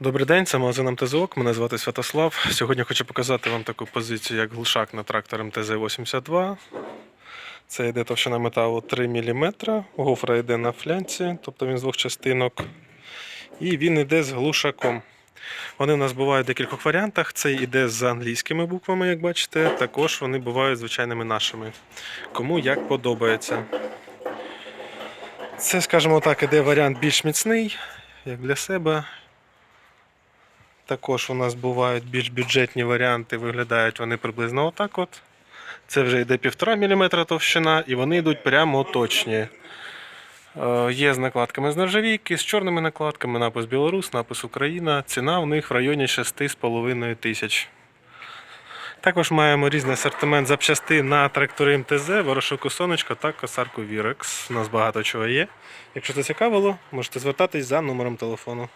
Добрий день, це магазин МТЗОК. Мене звати Святослав. Сьогодні хочу показати вам таку позицію, як глушак на трактор МТЗ-82. Це йде товщина металу 3 мм. Гофра йде на флянці, тобто він з двох частинок. І він йде з глушаком. Вони у нас бувають в декількох варіантах. Цей йде з англійськими буквами, як бачите. Також вони бувають звичайними нашими. Кому як подобається. Це, скажімо так, іде варіант більш міцний, як для себе. Також у нас бувають більш бюджетні варіанти, виглядають вони приблизно отак от. Це вже йде 1,5 мм товщина, і вони йдуть прямо точні. Е, Є з накладками з нержавійки, з чорними накладками, напис Білорус, напис Україна. Ціна у них в районі 6,5 тисяч. Також маємо різний асортимент запчастин на трактори МТЗ, ворошилку сонечко та косарку Вірекс. У нас багато чого є. Якщо це цікавило, можете звертатись за номером телефону.